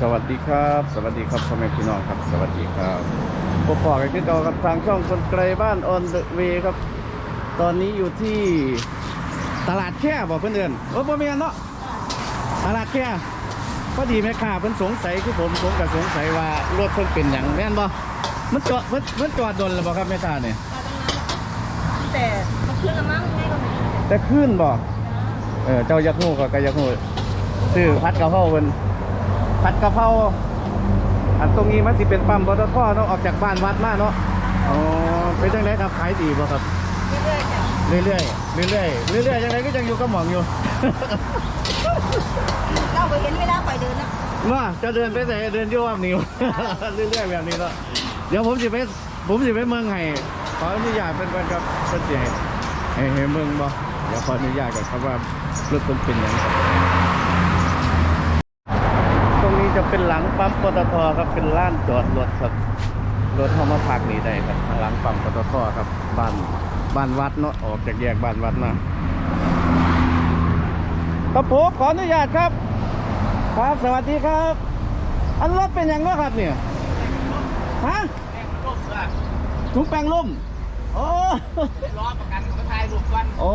สวัสดีครับ สวัสดีครับพ่อแม่พี่น้องครับ สวัสดีครับพบปอกันที่เก่ากับทางช่องคนไกลบ้านออนเดอะเวครับ ตอนนี้อยู่ที่ตลาดแค่บอกเพื่อนเดินโอ้พ่อแม่นเนาะตลาดแค่พอดีแม่ค้าเพิ่นสงสัยคือผมผมก็สงสัยว่ารถเพิ่นเป็นหยังแม่นบ่มันจอดเพิ่นเพิ่นจอดดนแล้วบ่ครับแม่ค้าเนี่ยแต่มันขึ้นละมั้งให้ก็ไม่ได้แต่ขึ้นบ่เออเจ้ายักษ์งูก็กยักษ์งูซื้อผัดกะเพราเพิ่น ผัดกะเพราอันตรงนี้มันสิเป็นปั๊มปตทเนาะออกจากบ้านวัดมาเนาะอ๋อเป็นจังไดครับขายดีบ่ครับเรื่อยๆจ้ะเรื่อยๆเรื่อยๆเรื่อยๆจังไดก็ยังอยู่กับหมองอยู่ เราไปเห็นเวลาไปเดินนะว่าจะเดินไปไหนเดินอยู่แบบนี้เรื่อยๆแบบนี้แล้วเดี๋ยวผมสิไปผมสิไปเมืองไห้ขออนุญาตเป็นคนครับเพิ่นสิให้ให้ให้เมืองบ่เดี๋ยวขออนุญาตก่อนครับว่ารถเพิ่นเป็นหยังครับตรงนี้จะ เป็นหลังปั๊มปตทครับเป็นลานจอดรถครับรถเข้ามาพักนี่ได้ครับหลังปั๊มปตทครับบ้านบ้านวัดเนาะออกจากแยกบ้านวัดมาครับผมขออนุญาตครับ ครับสวัสดีครับ อันรถเป็นยังไงครับเนี่ยฮะถุงแปลงล่มโอ้ล้อประกันของไทยรูปกันโอ้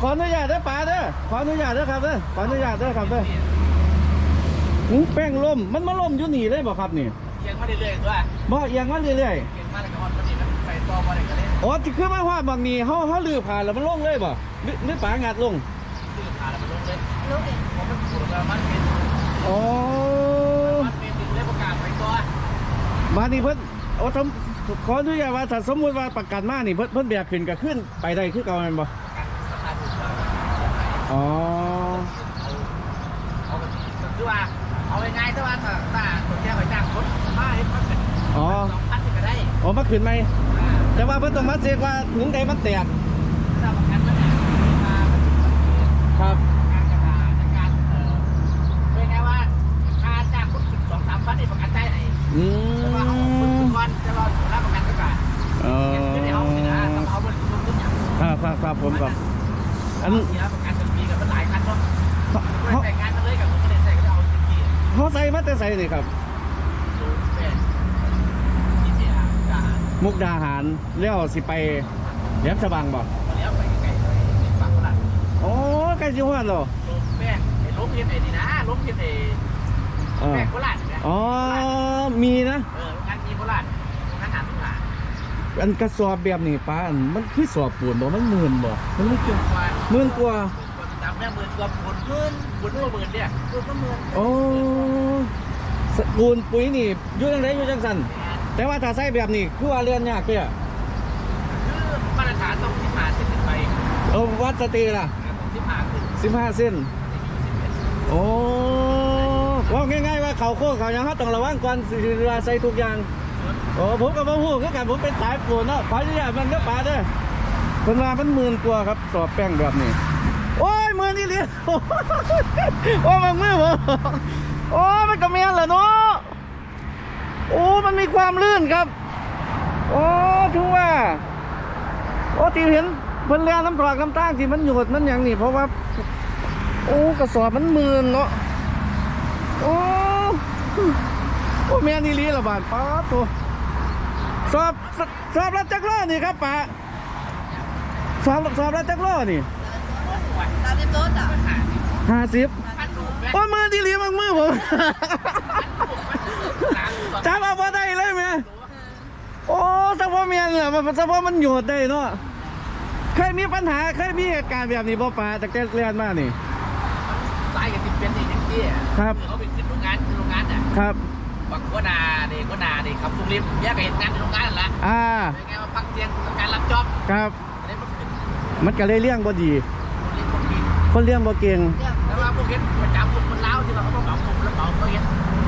ขออนุญาตเด้อป๋าเด้อขออนุญาตเด้อครับเด้อขออนุญาตเด้อครับเด้อ ถุงแป้งล่มมันมาล่มอยู่นี่เลยบ่ครับนี่เกียงมาเรื่อยๆด้วยบ่เอียงมาเรื่อยเกียงมาแล้วก็อ่อนพอดีมันไปต่อมาเลยก็เลยๆอ๋อที่คือมาว่าบางนี้เฮาเฮาลือผ่านแล้วมันลงเลยบ่หรือหรือป๋างัดลงตื้อขาแล้วมันลงเลยรู้เองผมมันปวดแล้วมันเป็นอ๋อมันเป็นติดเลยประกาศไปต่อมานี่เพิ่นโอ้ทำขออนุญาตว่าถ้าสมมุติว่าประกันมานี่เพิ่นเพิ่นแบกขึ้นก็ขึ้นไปได้คือเก่าแม่นบ่ประกันราคาถูกกว่าอ๋อ เอาไปคือว่า เอาง่ายๆถ้าว่าถ้าถ้าคนแก่ไปจ้างรถมาให้มันเป็นอ๋อสองพันก็ได้อ๋อมาขึ้นไหม อ่าแต่ว่าเพิ่นต้องมาเช็คว่าถุงใดมันแตก ถ้าประกันมันเนี่ยมาครับ การกระดาษการเออเป็นไงว่าค่าจ้างคนสิบสองสามพันนี่ประกันได้ไหนอืแต่ว่าเอาคนมทุกวันจะรอรับประกันก็บาทเออไม่ได้เอาสินะต้องเอาบริสุทธิ์ทุกอย่าง ครับครับครับผมครับ อัน เสียประกันเป็นปีกับมันหลายคันเนาะเขาไม่ได้แต่งงานกัน เขาใส่มาแต่ใส่นี่ครับดูเป็นที่เสียจ้ามุกดาหารเลี้ยวสิไปแหลมฉบังบ่เลี้ยวไปไกลๆไปปากตลาดโอ้ใกล้สิฮอดแล้วลงแป้งไอ้ล้มเพียนไอ้นี่นะล้มเพียนไอ้เออแป้งโคราชเนี่ยอ๋อ มีนะ เออโรงงานมีโคราชโรงงานหาทุกหาอันกระสอบแบบนี้ป้าอันมันคือสอบปูนบ่มันหมื่นบ่มันไม่เกี่ยวว่าหมื่นกว่า จำแม่หมื่นกว่าหมื่นหมื่นหมื่นกว่าหมื่นเนี่ยดูก็เหมือนโอ้สปูนปุ๋ยนี่อยู่จังไดอยู่จังซั่นแต่ว่าถ้าใส่แบบนี้คือว่าเรียนยากแค่คือมาตรฐานต้องสิบห้าเซนขึ้นไปเอาวัดสติล่ะต้องสิบห้าขึ้น15เส้นโอ้ว่าง่ายๆว่าเขาโค้งเขายังเขาต้องระวังก่อนสิเรือใส่ทุกอย่างโอ้ผมกับพ่อหูคือกันผมเป็นสายปูนเนาะขออนุญาตมันก็ป่าเด้อเพิ่นว่ามันหมื่นกว่าครับสอบแป้งแบบนี้ โอ้ยมื่นนี่เลยโอ้มันมือผมโอ้มันกระเมียนเหรอเนาะโอ้มันมีความลื่นครับ โอ้ถือว่า โอ้ที่เห็นเพิ่นเรียนน้ำตรอกน้ำตั้งที่มันหยดมันอย่างนี่เพราะว่า โอ้กระสอบมันมื่นเนาะโอ้โอ้แม่นี่ลีละบาทป้าตัวสอบสสอบรับจักรล้อนี่ครับป้าสอบสอบรับจักรล้อนี่ ตามที่โต๊ะจ้ะห้าสิบพันรูปแม่โอ้มือดีลีมังมือผมสามสองจับเอาพอได้เลยแม่โอ้เฉพาะเมียเนี่ยมันเฉพาะมันหยดได้เนาะเคยมีปัญหาเคยมีเหตุการณ์แบบนี้บ่ป้าแต่แกเรียนมานี่สายกับติดเป็นอีกอย่างที่ครับเขาเป็นโรงงานโรงงานอะครับบักโคนาเด็กโคนาเด็กขับตุงริมแยกกับเหตุงานในโรงงานนั่นแหละอ่าเป็นไงว่าพักเตียงการรับจ็อบครับได้มาเป็นมันก็เลยเลี้ยงบ่ดีคนเลี้ยง คนกินคนเลี้ยงบ่เก่งเรื่องแต่ว่าพวกเห็นประจำพวกคนเล้าที่เราเขาต้องเหมาผมแล้วเหมาเขาเห็น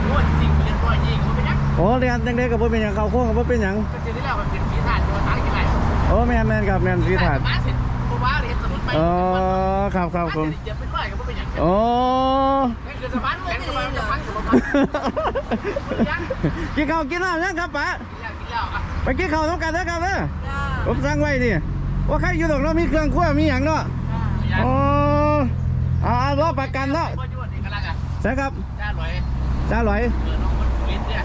โอ้ยสิ่งเรียนร้อยยิ่งมันเป็นยังโอ้เรียนจังได๋ก็บ่เป็นหยังเข้าโค้งก็บ่เป็นหยังก็เจอที่แล้วมันเป็นสีถาดตัวทางกี่ไรโอ้แม่นแม่นครับแม่นสีถาดมาเสร็จเพราะว่าเรียนถนนไปอ๋อครับครับผมเดี๋ยวเป็นร้อยก็ไม่เป็นอย่างโอ้นั่นคือสะพานแข็งสะพานจะพังสะพานยังกินข้าวกินน้ำยังครับป๋ากินแล้วกินแล้วอะไปกินข้าวต้องกันเด้อครับเด้อจ้าผมสั่งไว้นี่ว่าใครอยู่ดอกเนาะมีเครื่องครัวมีหยังเนาะยังอ๋อ อ่ารอประกันเนาะพ่อยวดเอกลักษณ์อะใช่ครับจ้าหน่อยอจ้าหลอยเออน้องคนสุรินทร์เนี่ย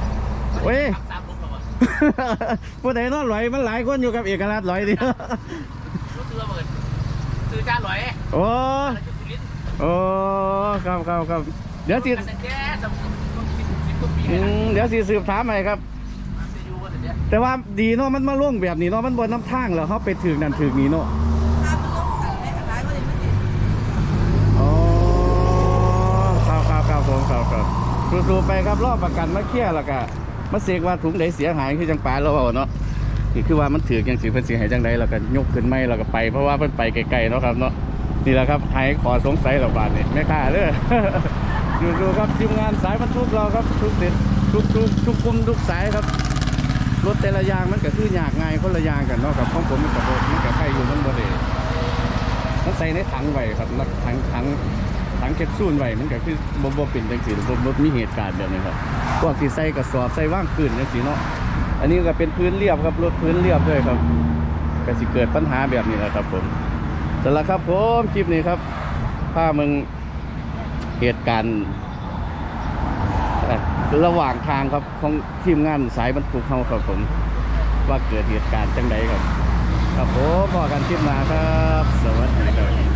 เว้ยขับตามลงหรอวะผู้ใดนอนหลอยมันหลายคนอยู่กับเอกราชหลอยดิรู้สึกว่าเหมือนซื้อจ้าหลอยโอ้แล้วจะสุรินทร์โอ้ครับครับครับเดี๋ยวสิกันแต่แก่สมัยต้องสิบสิบกว่าปีอืนะมเดี๋ยวสิสืบถามใหม่ครับมาจะอยู่กันแต่เนี่ยแต่ว่าดีเนาะมันมาล่วงแบบนี้เนาะมันบนน้ำทางเหรอเขาไปถึงนั่นถึงนี้เนาะ ตามมันลงกันในขายก็เลยไม่ติด อ๋อครับครับครับผมครับครับ สู้ๆไปครับรอบประกันมาเคลียร์แล้วก็มาเสกว่าถุงใดเสียหายคือจังปลาเราเอาเนาะนี่คือว่ามันถือยังสิเพิ่นสิให้จังใดแล้วก็ยกขึ้นไม่แล้วก็ไปเพราะว่าเพิ่นไปไกลๆเนาะครับเนาะนี่แหละครับใครขอสงสัยหรอบาดนี่แม่ค้าเด้อดูๆครับทีมงานสายบรรทุกเราครับทุกเด็ดทุกทุกทุกกลุ่มทุกสายครับรถแต่ละยางมันก็คือยากง่ายคนละยางกันเนาะกับของผมมันกับรถมันกับใครอยู่มันบ่ได้มันใส่ในถังไว้ครับถังถัง ถังแคปซูลไว้มันก็คือบ่บ่เป็นจังซี่บ่บ่มีเหตุการณ์แบบนี้ครับพวกที่ใส่กระสอบใส่ว่างพื้นจังซี่เนาะอันนี้ก็เป็นพื้นเรียบครับรถพื้นเรียบด้วยครับก็สิเกิดปัญหาแบบนี้แหละครับผมแต่ละครับผมคลิปนี้ครับพามึงเหตุการณ์ระหว่างทางครับของทีมงานสายบรรทุกเขาครับผมว่าเกิดเหตุการณ์จังใดครับ ครับผมพอกันคลิปหนาครับ สวัสดีครับ